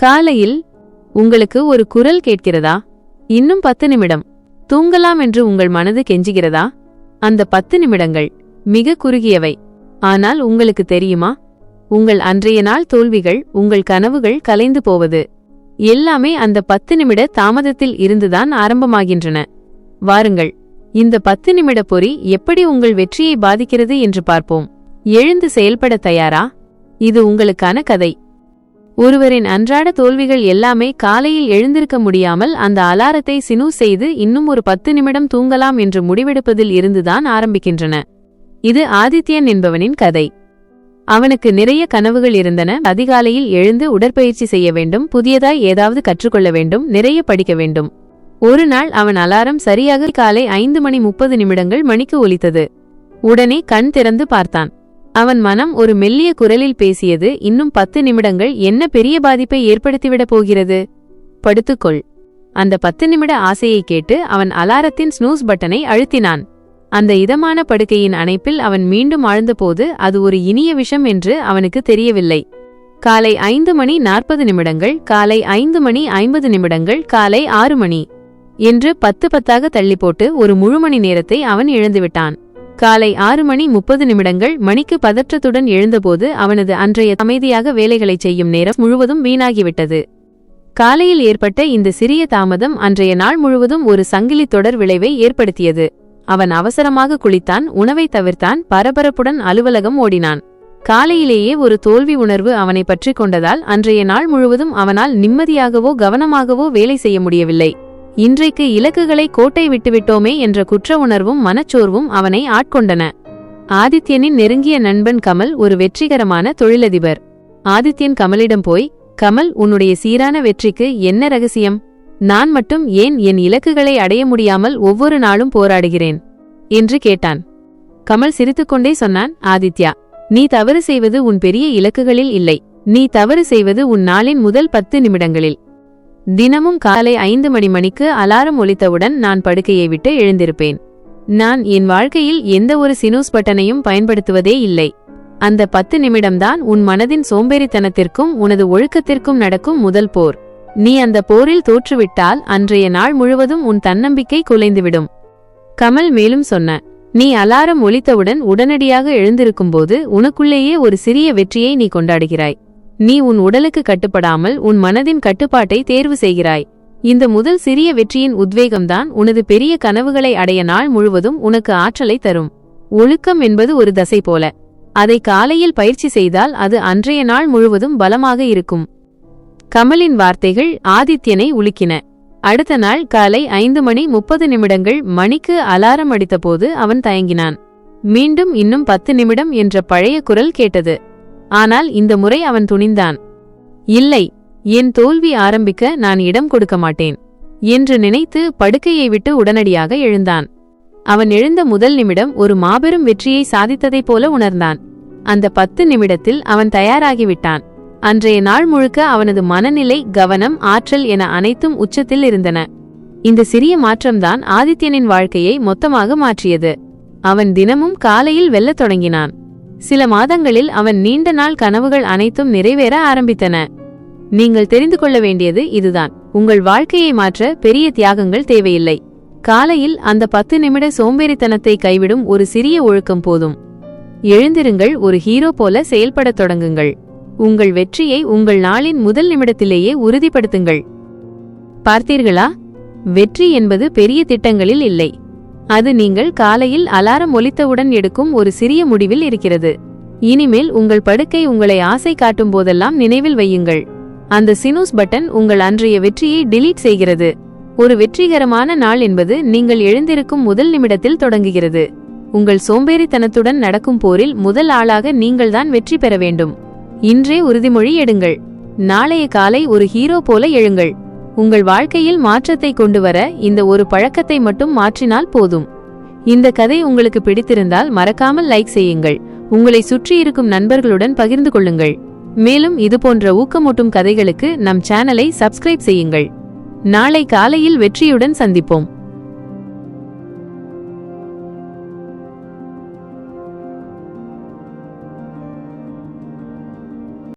காலையில் உங்களுக்கு ஒரு குரல் கேட்கிறதா? இன்னும் பத்து நிமிடம். தூங்கலாம் என்று உங்கள் மனது கெஞ்சுகிறதா? அந்த பத்து நிமிடங்கள் மிக குறுகியவை. ஆனால் உங்களுக்கு தெரியுமா? உங்கள் அன்றைய நாள் தோல்விகள் உங்கள் கனவுகள் கலைந்து போவது. எல்லாமே அந்த பத்து நிமிட தாமதத்தில் இருந்துதான் ஆரம்பமாகின்றன. வாருங்கள் இந்த பத்து நிமிட பொறி எப்படி உங்கள் வெற்றியை பாதிக்கிறது என்று பார்ப்போம். எழுந்து செயல்பட தயாரா? இது உங்களுக்கான கதை. ஒருவரின் அன்றாட தோல்விகள் எல்லாமே காலையில் எழுந்திருக்க முடியாமல் அந்த அலாரத்தை சினு செய்து இன்னும் ஒரு பத்து நிமிடம் தூங்கலாம் என்று முடிவெடுப்பதில் இருந்துதான் ஆரம்பிக்கின்றன. இது ஆதித்யன் என்பவனின் கதை. அவனுக்கு நிறைய கனவுகள் இருந்தன. அதிகாலையில் எழுந்து உடற்பயிற்சி செய்ய வேண்டும். புதியதாய் ஏதாவது கற்றுக்கொள்ள வேண்டும். நிறைய படிக்க வேண்டும். ஒரு நாள் அவன் அலாரம் சரியாக காலை ஐந்து மணி முப்பது நிமிடங்கள் மணிக்கு ஒலித்தது. உடனே கண் திறந்து பார்த்தான். அவன் மனம் ஒரு மெல்லிய குரலில் பேசியது இன்னும் பத்து நிமிடங்கள் என்ன பெரிய பாதிப்பை ஏற்படுத்திவிடப் போகிறது? படுத்துக்கொள். அந்த பத்து நிமிட ஆசையை கேட்டு அவன் அலாரத்தின் ஸ்னூஸ் பட்டனை அழுத்தினான். அந்த இதமான படுக்கையின் அணைப்பில் அவன் மீண்டும் ஆழ்ந்தபோது அது ஒரு இனிய விஷம் என்று அவனுக்கு தெரியவில்லை. காலை ஐந்து மணி நாற்பது நிமிடங்கள் காலை ஐந்து மணி ஐம்பது நிமிடங்கள் காலை ஆறு மணி என்று பத்து பத்தாக தள்ளி போட்டு ஒரு முழு மணி நேரத்தை அவன் இழந்துவிட்டான். காலை ஆறு மணி முப்பது நிமிடங்கள் மணிக்கு பதற்றத்துடன் எழுந்தபோது அவனது அன்றைய அமைதியாக வேலைகளைச் செய்யும் நேரம் முழுவதும் வீணாகிவிட்டது. காலையில் ஏற்பட்ட இந்த சிறிய தாமதம் அன்றைய நாள் முழுவதும் ஒரு சங்கிலி தொடர் விளைவை ஏற்படுத்தியது. அவன் அவசரமாக குளித்தான் உணவை தவிர்த்தான் பரபரப்புடன் அலுவலகம் ஓடினான். காலையிலேயே ஒரு தோல்வி உணர்வு அவனை பற்றி கொண்டதால் அன்றைய நாள் முழுவதும் அவனால் நிம்மதியாகவோ கவனமாகவோ வேலை செய்ய முடியவில்லை. இன்றைக்கு இலக்குகளை கோட்டை விட்டுவிட்டோமே என்ற குற்ற உணர்வும் மனச்சோர்வும் அவனை ஆட்கொண்டன. ஆதித்யனின் நெருங்கிய நண்பன் கமல் ஒரு வெற்றிகரமான தொழிலதிபர். ஆதித்யன் கமலிடம் போய் கமல் உன்னுடைய சீரான வெற்றிக்கு என்ன ரகசியம்? நான் மட்டும் ஏன் என் இலக்குகளை அடைய முடியாமல் ஒவ்வொரு நாளும் போராடுகிறேன்? என்று கேட்டான். கமல் சிரித்துக்கொண்டே சொன்னான் ஆதித்யா நீ தவறு செய்வது உன் பெரிய இலக்குகளில் இல்லை. நீ தவறு செய்வது உன் நாளின் முதல் பத்து நிமிடங்களில். தினமும் காலை ஐந்து மணி மணிக்கு அலாரம் ஒலித்தவுடன் நான் படுக்கையை விட்டு எழுந்திருப்பேன். நான் என் வாழ்க்கையில் எந்த ஒரு சினூஸ் பட்டனையும் பயன்படுத்துவதே இல்லை. அந்த பத்து நிமிடம்தான் உன் மனதின் சோம்பேறித்தனத்திற்கும் உனது ஒழுக்கத்திற்கும் நடக்கும் முதல் போர். நீ அந்த போரில் தோற்றுவிட்டால் அன்றைய நாள் முழுவதும் உன் தன்னம்பிக்கை குலைந்துவிடும். கமல் மேலும் சொன்ன நீ அலாரம் ஒலித்தவுடன் உடனடியாக எழுந்திருக்கும்போது உனக்குள்ளேயே ஒரு சிறிய வெற்றியை நீ கொண்டாடுகிறாய். நீ உன் உடலுக்கு கட்டுப்படாமல் உன் மனதின் கட்டுப்பாட்டை தேர்வு செய்கிறாய். இந்த முதல் சிறிய வெற்றியின் உத்வேகம்தான் உனது பெரிய கனவுகளை அடைய நாள் முழுவதும் உனக்கு ஆற்றலை தரும். ஒழுக்கம் என்பது ஒரு தசை போல. அதை காலையில் பயிற்சி செய்தால் அது அன்றைய நாள் முழுவதும் பலமாக இருக்கும். கமலின் வார்த்தைகள் ஆதித்யனை உலுக்கின. அடுத்த நாள் காலை ஐந்து மணி முப்பது நிமிடங்கள் மணிக்கு அலாரம் அடித்தபோது அவன் தயங்கினான். மீண்டும் இன்னும் பத்து நிமிடம் என்ற பழைய குரல் கேட்டது. ஆனால் இந்த முறை அவன் துணிந்தான். இல்லை என் தோல்வி ஆரம்பிக்க நான் இடம் கொடுக்க மாட்டேன் என்று நினைத்து படுக்கையை விட்டு உடனடியாக எழுந்தான். அவன் எழுந்த முதல் நிமிடம் ஒரு மாபெரும் வெற்றியை சாதித்ததைப் போல உணர்ந்தான். அந்த பத்து நிமிடத்தில் அவன் தயாராகிவிட்டான். அன்றைய நாள் முழுக்க அவனது மனநிலை கவனம் ஆற்றல் என அனைத்தும் உச்சத்தில் இருந்தன. இந்த சிறிய மாற்றம்தான் ஆதித்யனின் வாழ்க்கையை மொத்தமாக மாற்றியது. அவன் தினமும் காலையில் வெல்லத் தொடங்கினான். சில மாதங்களில் அவன் நீண்ட நாள் கனவுகள் அனைத்தும் நிறைவேற ஆரம்பித்தன. நீங்கள் தெரிந்து கொள்ள வேண்டியது இதுதான். உங்கள் வாழ்க்கையை மாற்ற பெரிய தியாகங்கள் தேவையில்லை. காலையில் அந்த பத்து நிமிட சோம்பேறித்தனத்தை கைவிடும் ஒரு சிறிய ஒழுக்கம் போதும். எழுந்திருங்கள் ஒரு ஹீரோ போல செயல்படத் தொடங்குங்கள். உங்கள் வெற்றியை உங்கள் நாளின் முதல் நிமிடத்திலேயே உறுதிப்படுத்துங்கள். பார்த்தீர்களா? வெற்றி என்பது பெரிய திட்டங்களில் இல்லை. அது நீங்கள் காலையில் அலாரம் ஒலித்தவுடன் எடுக்கும் ஒரு சிறிய முடிவில் இருக்கிறது. இனிமேல் உங்கள் படுக்கை உங்களை ஆசை காட்டும் போதெல்லாம் நினைவில் வையுங்கள். அந்த சினூஸ் பட்டன் உங்கள் அன்றைய வெற்றியை டிலீட் செய்கிறது. ஒரு வெற்றிகரமான நாள் என்பது நீங்கள் எழுந்திருக்கும் முதல் நிமிடத்தில் தொடங்குகிறது. உங்கள் சோம்பேறித்தனத்துடன் நடக்கும் போரில் முதல் ஆளாக நீங்கள்தான் வெற்றி பெற வேண்டும். இன்றே உறுதிமொழி எடுங்கள். நாளைய காலை ஒரு ஹீரோ போல எழுங்கள். உங்கள் வாழ்க்கையில் மாற்றத்தை கொண்டு வர இந்த ஒரு பழக்கத்தை மட்டும் மாற்றினால் போதும். இந்த கதை உங்களுக்கு பிடித்திருந்தால் மறக்காமல் லைக் செய்யுங்கள். உங்களை சுற்றி இருக்கும் நண்பர்களுடன் பகிர்ந்து கொள்ளுங்கள். மேலும் இதுபோன்ற ஊக்கமூட்டும் கதைகளுக்கு நம் சேனலை சப்ஸ்கிரைப் செய்யுங்கள். நாளை காலையில் வெற்றியுடன் சந்திப்போம்.